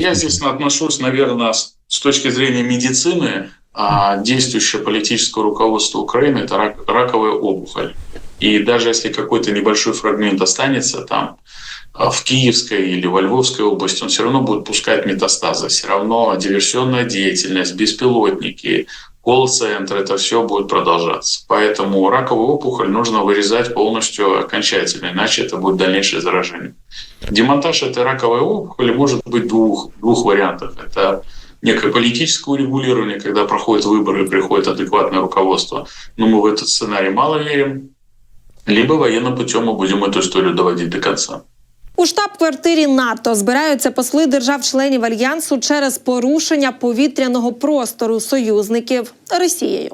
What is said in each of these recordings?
знаете, я здесь отношусь, наверное, с с точки зрения медицины, а действующее политическое руководство Украины – это рак- раковая опухоль. И даже если какой-то небольшой фрагмент останется там, а, в Киевской или во Львовской области, он все равно будет пускать метастазы. Все равно диверсионная деятельность, беспилотники, колл-центр, это все будет продолжаться. Поэтому раковую опухоль нужно вырезать полностью окончательно, иначе это будет дальнейшее заражение. Демонтаж этой раковой опухоли может быть двух, двух вариантов. Это некое политическое урегулирование, когда проходят выборы и приходит адекватное руководство. Но мы в этот сценарий мало верим. Либо военным путем мы будем эту историю доводить до конца. У штаб-квартирі НАТО збираються посли держав-членів альянсу через порушення повітряного простору союзників Росією.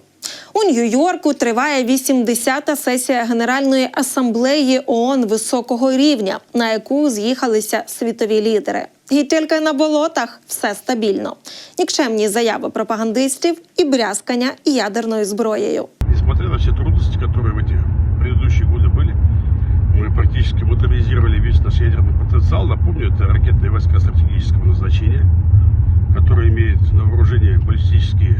У Нью-Йорку триває 80-та сесія Генеральної асамблеї ООН високого рівня, на яку з'їхалися світові лідери. І тільки на болотах все стабільно. Нікчемні заяви пропагандистів і брязкання ядерною зброєю. Несмотря на все трудности, которые мы практически модернизировали весь наш ядерный потенциал. Напомню, это ракетные войска стратегического назначения, которые имеют на вооружении баллистические,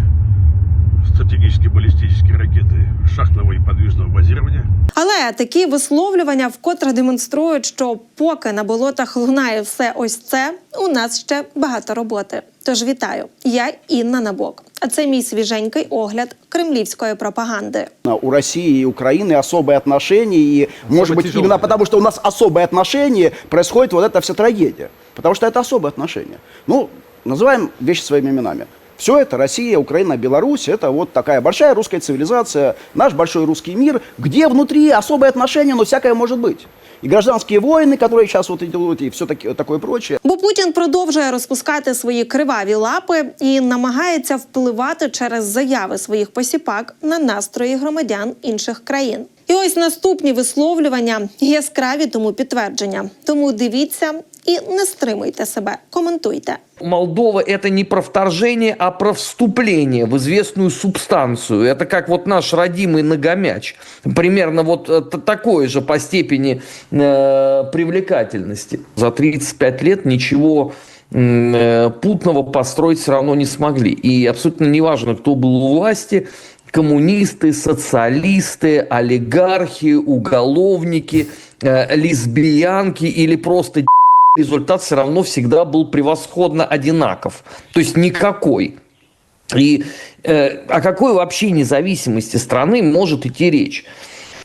стратегические баллистические ракеты шахтного и подвижного базирования. Але такі висловлювання вкотре демонструють, що поки на болотах лунає все ось це, у нас ще багато роботи. Тож вітаю, я Інна Набок. А це мій свіженький огляд кремлівської пропаганди. У России и Украины особые отношения, и, может быть, тяжелые, именно да. потому, что у нас особые отношения, происходит вот эта вся трагедия. Потому что это особые отношения. Ну, называем вещи своими именами. Все это Россия, Украина, Беларусь, это вот такая большая русская цивилизация, наш большой русский мир, где внутри особые отношения, но всякое может быть. И гражданские войны, которые сейчас вот идут, и все таки, такое прочее. Бо Путін продовжує розпускати свої криваві лапи і намагається впливати через заяви своїх посіпак на настрої громадян інших країн. І ось наступні висловлювання яскраві тому підтвердження. Тому дивіться і не стримуйте себе, коментуйте. Молдова это не про вторжение, а про вступление в известную субстанцию. Это как вот наш родимый Нагомяч. Примерно вот э, такое же по степени э, привлекательности. За 35 лет ничего э, путного построить все равно не смогли. И абсолютно неважно, кто был у власти, коммунисты, социалисты, олигархи, уголовники, э, лесбиянки или просто результат все равно всегда был превосходно одинаков. То есть никакой. И э, о какой вообще независимости страны может идти речь?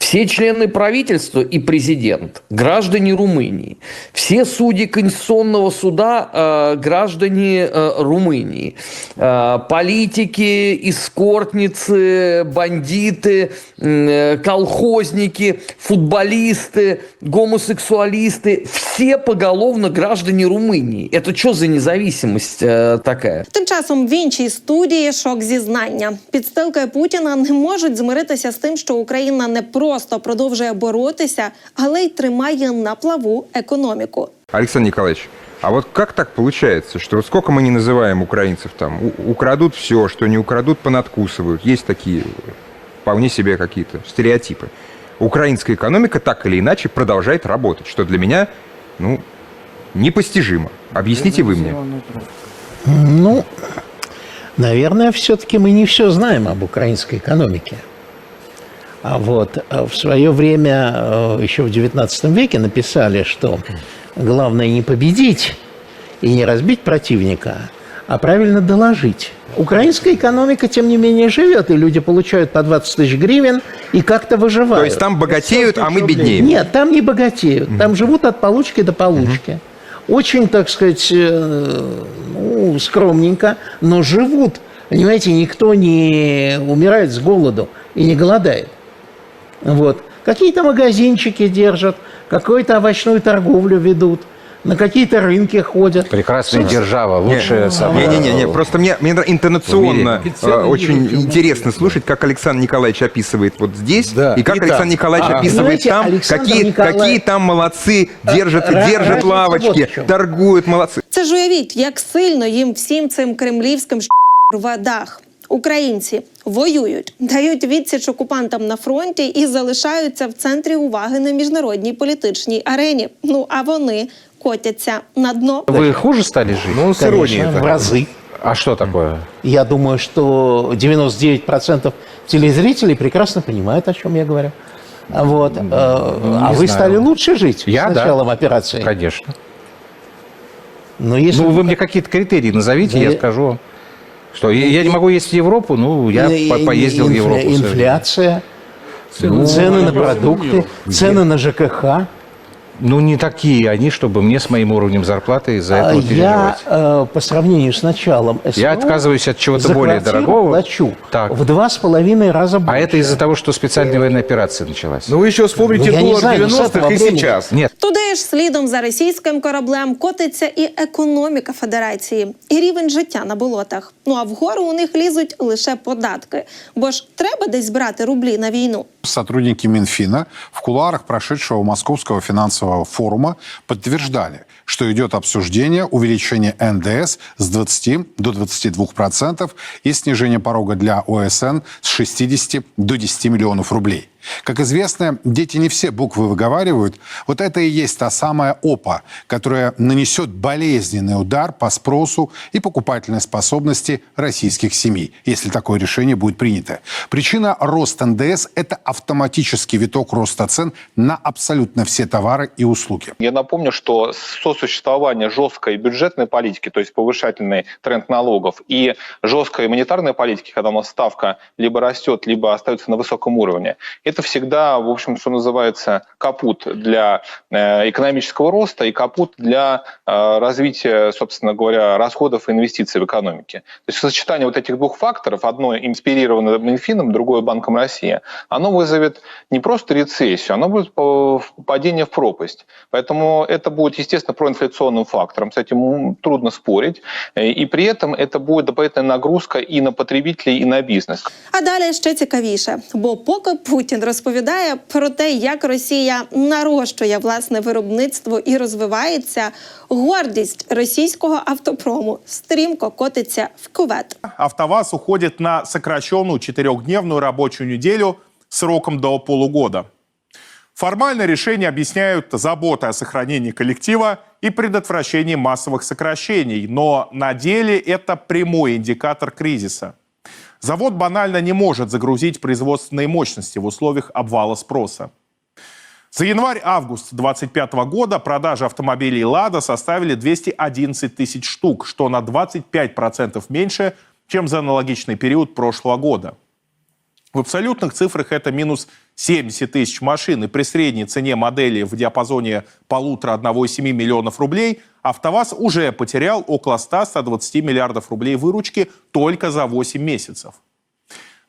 Все члены правительства и президент – граждане Румынии. Все судьи Конституционного суда э, – граждане э, Румынии. Э, политики, эскортницы, бандиты, м, э, колхозники, футболисты, гомосексуалисты – все поголовно граждане Румынии. Это что за независимость э, такая? Тим часом в іншій студії шок зізнання. Підстилки Путіна не можуть змиритися з тим, що Україна не просто продовжує боротися, але й тримає на плаву економіку. Александр Николаевич, а вот как так получается, что вот сколько мы не называем украинцев там, у- украдут все, что не украдут, понадкусывают. Есть такие вполне себе какие-то стереотипы. Украинская экономика так или иначе продолжает работать, что для меня, ну, непостижимо. Объясните вы мне. Ну, наверное, все-таки мы не все знаем об украинской экономике. А вот э, в свое время, э, еще в XIX веке, написали, что главное не победить и не разбить противника, а правильно доложить. Украинская экономика, тем не менее, живет, и люди получают по 20 тысяч гривен и как-то выживают. То есть там богатеют, а мы беднеем? Нет, там не богатеют, там живут от получки до получки. Очень, так сказать, э, ну, скромненько, но живут. Понимаете, никто не умирает с голоду и не голодает. Вот. Какие-то магазинчики держат, какую-то овощную торговлю ведут, на какие-то рынки ходят. Прекрасная держава, лучшая самая. Не-не-не, просто мне, мне интонационно В мире. э, очень интересно слушать, как Александр Николаевич описывает вот здесь, Да. и как И там. Александр Николаевич А, описывает знаете, там, Александр какие, Николаевич- какие там молодцы, держат, Ра- держат разница лавочки, вот в чем. торгуют, молодцы. Це ж уявіть, як сильно їм всім цим кремлівським рве дах. Українці, воюють, дають відсіч окупантам на фронті і залишаються в центрі уваги на міжнародній політичній арені. Ну а вони котяться на дно. Вы хуже стали жить? Ну, с иронией Конечно, в это. разы. А что такое? Я думаю, что 99% телезрителей прекрасно понимают, о чем я говорю. А Вот. э, а вы знаю. стали лучше жить Я, с да. началом операции? Конечно. Но если Ну, вы мне какие-то критерии назовите, я Да. скажу вам. Что, я я не могу ездить в Европу? Ну, я И- по- поездил в инфля- Европу. Инфляция, Ну, цены на продукты, цены на ЖКХ. Ну, не такие они, чтобы мне с моим уровнем зарплаты из-за А этого Я переживать. э, по сравнению с началом СВО Я отказываюсь от чего-то за более квартиру дорогого. плачу Так. в два с половиной раза больше. А это из-за того, что специальная военная операция началась. Ну вы еще вспомните Ну, я не доллар знаю, ну, с 90-х этого и времени. сейчас. Нет, Туди ж слідом за російським кораблем котиться і економіка федерації, і рівень життя на болотах. Ну а вгору у них лізуть лише податки. Бо ж треба десь збирати рублі на війну. Сотрудники Минфина в кулуарах прошедшего Московского финансового форума подтверждали, что идет обсуждение увеличения НДС с 20 до 22 процентов и снижения порога для ОСН с 60 до 10 миллионов рублей. Как известно, дети не все буквы выговаривают. Вот это и есть та самая ОПА, которая нанесет болезненный удар по спросу и покупательной способности российских семей, если такое решение будет принято. Причина роста НДС – это автоматический виток роста цен на абсолютно все товары и услуги. Я напомню, что сосуществование жесткой бюджетной политики, то есть повышательный тренд налогов, и жесткой монетарной политики, когда у нас ставка либо растет, либо остается на высоком уровне, это всегда, в общем, что называется, капут для э, экономического роста и капут для э, развития, собственно говоря, расходов и инвестиций в экономике. То есть сочетание вот этих двух факторов, одно инспирировано Минфином, другое Банком России, оно вызовет не просто рецессию, оно будет по- падение в пропасть. Поэтому это будет, естественно, проинфляционным фактором. С этим м, трудно спорить. Э, И при этом это будет дополнительная нагрузка и на потребителей, и на бизнес. А далі ще цікавіше, бо поки Путін розповідає про те, як Росія нарощує власне виробництво і розвивається, гордість російського автопрому стрімко котиться в кювет. АвтоВАЗ уходит на сокращенную четырехдневную рабочую неделю сроком до полугода. Формально решение объясняют заботой о сохранении коллектива и предотвращении массовых сокращений, но на деле это прямой индикатор кризиса. Завод банально не может загрузить производственные мощности в условиях обвала спроса. За январь-август 2025 года продажи автомобилей «Лада» составили 211 тысяч штук, что на 25% меньше, чем за аналогичный период прошлого года. В абсолютных цифрах это минус 70 тысяч машин, и при средней цене модели в диапазоне полутора-1,7 миллионов рублей АвтоВАЗ уже потерял около 100-120 миллиардов рублей выручки только за 8 месяцев.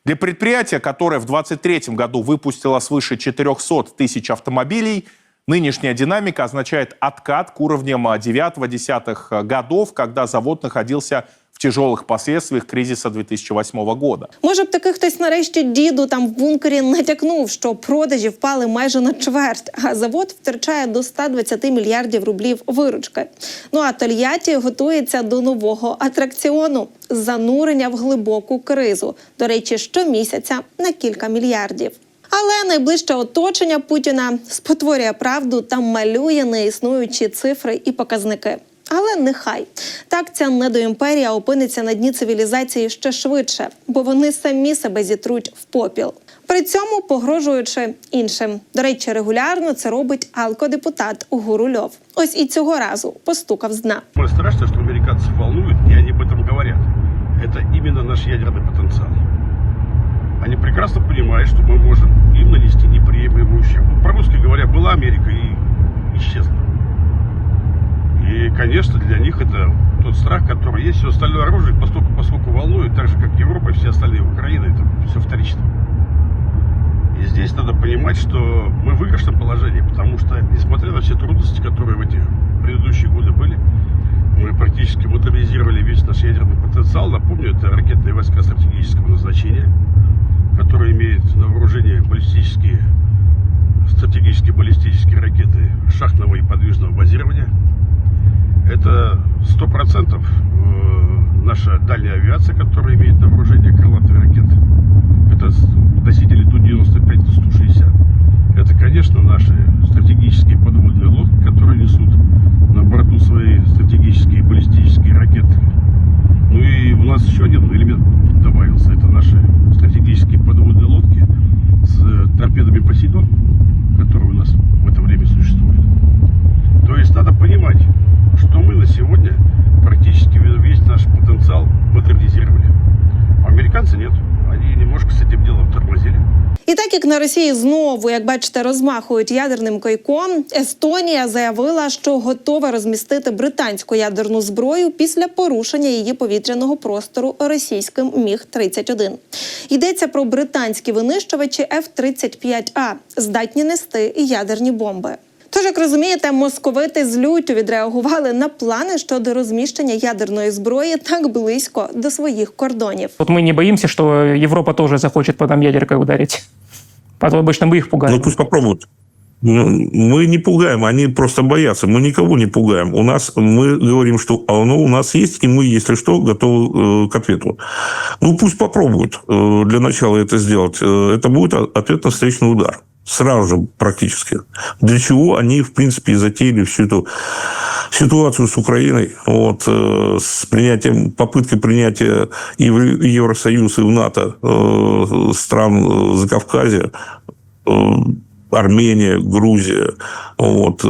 Для предприятия, которое в 2023 году выпустило свыше 400 тысяч автомобилей, нынешняя динамика означает откат к уровням 9-10 годов, когда завод находился в тяжелых последствиях кризиса 2008 года. Може б таки хтось нарешті діду там в бункері натякнув, що продажі впали майже на чверть, а завод втрачає до 120 мільярдів рублів виручки. Ну а Тольятті готується до нового атракціону занурення в глибоку кризу. До речі, щомісяця на кілька мільярдів. Але найближче оточення Путіна спотворює правду та малює неіснуючі цифри і показники. Але нехай так ця недоімперія опиниться на дні цивілізації ще швидше, бо вони самі себе зітруть в попіл. При цьому погрожуючи іншим. До речі, регулярно це робить алкодепутат Гурульов. Ось і цього разу постукав з дна. Самое страшное, что американцев волнует, и они об этом говорят, это именно наш ядерный потенциал. Они прекрасно понимают, что мы можем им нанести неприемлемый ущерб. Ну, По-русски говоря, была Америка и исчезла. И, конечно, для них это тот страх, который есть. Все остальное оружие, поскольку, поскольку волнует, так же, как Европа и все остальные Украины, это все вторично. И здесь надо понимать, что мы в выигрышном положении, потому что, несмотря на все трудности, которые в эти предыдущие годы были, мы практически модернизировали весь наш ядерный потенциал. Напомню, это ракетные войска стратегического назначения, которые имеют на вооружении баллистические, стратегические баллистические ракеты шахтного и подвижного базирования. Это сто процентов э, наша дальняя авиация, которая имеет на вооружении крылатые ракеты. Это носители Ту-95 и Ту-160. Это, конечно, наши стратегические подводные потенциал модернизировали. А американцы нет. Они немножко с этим делом тормозили. І так як на Росії знову, як бачите, розмахують ядерним койком, Естонія заявила, що готова розмістити британську ядерну зброю після порушення її повітряного простору російським міг 31 Йдеться про британські винищувачі F-35A, здатні нести ядерні бомби. Тож, як розумієте, московити з лютю відреагували на плани щодо розміщення ядерної зброї так близько до своїх кордонів. Вот мы не боимся, что Европа тоже захочет по нам ядеркой ударить. Потом обычно мы их пугаем. Ну пусть попробуют. Ну, Мы не пугаем, они просто боятся. Мы никого не пугаем. У нас мы говорим, что оно у нас есть, и мы, если что, готовы э, к ответу. Ну пусть попробуют э, для начала это сделать. Э, Это будет о- ответ на встречный удар. Сразу же практически. Для чего они, в принципе, и затеяли всю эту ситуацию с Украиной, вот, э, с принятием, попыткой принятия и в Евросоюз, и в НАТО э, стран э, Закавказья, э, Армения, Грузия. Вот.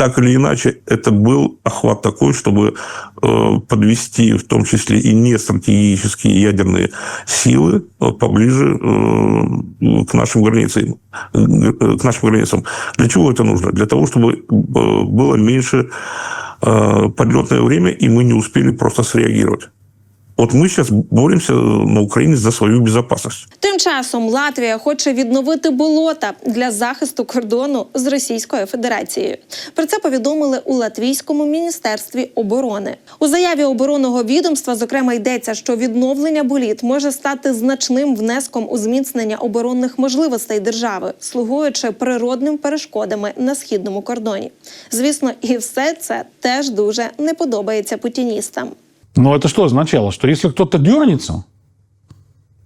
Так или иначе, это был охват такой, чтобы э, подвести в том числе и не стратегические ядерные силы э, поближе э, к нашим границам. К нашим границам. Для чего это нужно? Для того, чтобы было меньше подлетное время, и мы не успели просто среагировать. Вот мы сейчас боремся на Украине за свою безопасность. Тим часом Латвія хоче відновити болота для захисту кордону з Російською Федерацією. Про це повідомили у Латвійському міністерстві оборони. У заяві оборонного відомства зокрема йдеться, що відновлення боліт може стати значним внеском у зміцнення оборонних можливостей держави, слугуючи природним перешкодами на східному кордоні. Звісно, і все це теж дуже не подобається путіністам. Но это что означало? Что если кто-то дернется,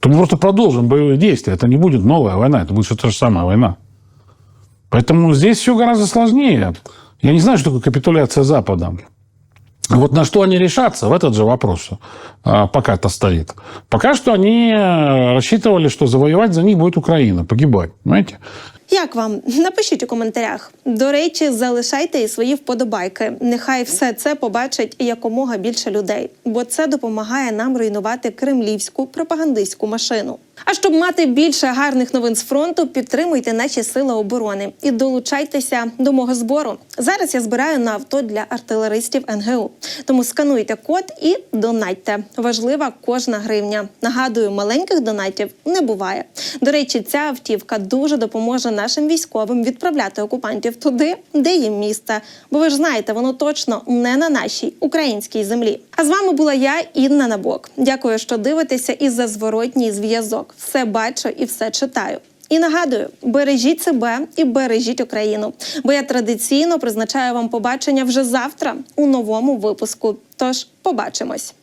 то мы просто продолжим боевые действия. Это не будет новая война, это будет все та же самая война. Поэтому здесь все гораздо сложнее. Я не знаю, что такое капитуляция Запада. Вот на что они решатся, в этот же вопрос а, пока это стоит. Пока что они э, рассчитывали, что завоевать за них будет Украина, погибать. Понимаете? Як вам? Напишіть у коментарях. До речі, залишайте і свої вподобайки. Нехай все це побачить якомога більше людей, бо це допомагає нам руйнувати кремлівську пропагандистську машину. А щоб мати більше гарних новин з фронту, підтримуйте наші сили оборони і долучайтеся до мого збору. Зараз я збираю на авто для артилеристів НГУ. Тому скануйте код і донатьте. Важлива кожна гривня. Нагадую, маленьких донатів не буває. До речі, ця автівка дуже допоможе нашим військовим відправляти окупантів туди, де їм місце. Бо ви ж знаєте, воно точно не на нашій українській землі. А з вами була я, Інна Набок. Дякую, що дивитеся і за зворотній зв'язок. Все бачу і все читаю. І нагадую, бережіть себе і бережіть Україну. Бо я традиційно призначаю вам побачення вже завтра у новому випуску. Тож побачимось.